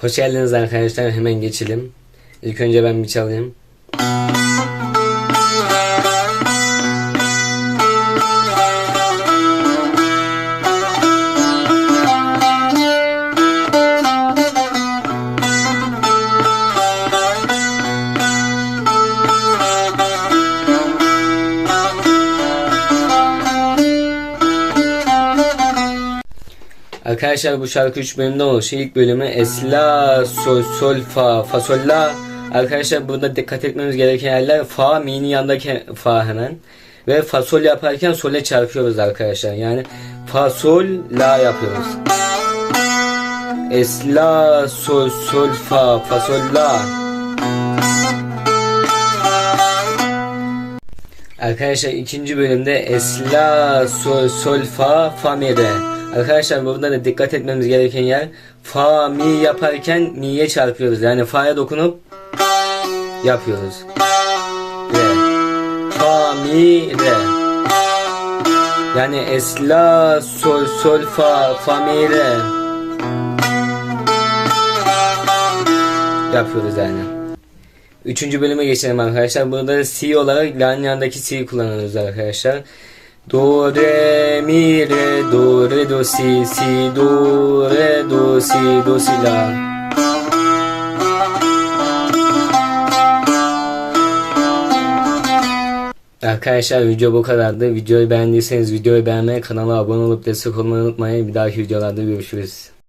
Hoş geldiniz arkadaşlar. Hemen geçelim. İlk önce ben bir çalayım. Arkadaşlar bu şarkı 3 bölümden oluşuyor. İlk bölümü Es La Sol Sol Fa Fa Sol La. Arkadaşlar burada dikkat etmemiz gereken yerler Fa mi'nin yanındaki Fa hemen. Ve Fa Sol yaparken Sol'e çarpıyoruz arkadaşlar. Yani Fa Sol La yapıyoruz. Es La Sol Sol Fa Fa Sol La. Arkadaşlar ikinci bölümde Es La Sol Sol Fa Fa Mi Re. Arkadaşlar burada da dikkat etmemiz gereken yer Fa Mi yaparken Mi'ye çarpıyoruz. Yani Fa'ya dokunup yapıyoruz. Re. Fa Mi Re. Yani Es La Sol Sol Fa Fa Mi Re. Yapıyoruz yani. Üçüncü bölüme geçelim arkadaşlar. Burada si olarak la'nın yanındaki si'yi kullanıyoruz arkadaşlar. Do, re, mi, re, do, re, do, si, si, do, re, do, si, do, si, la. Arkadaşlar video bu kadardı. Videoyu beğendiyseniz videoyu beğenmeyi, kanala abone olup destek olmayı unutmayın. Bir dahaki videolarda görüşürüz.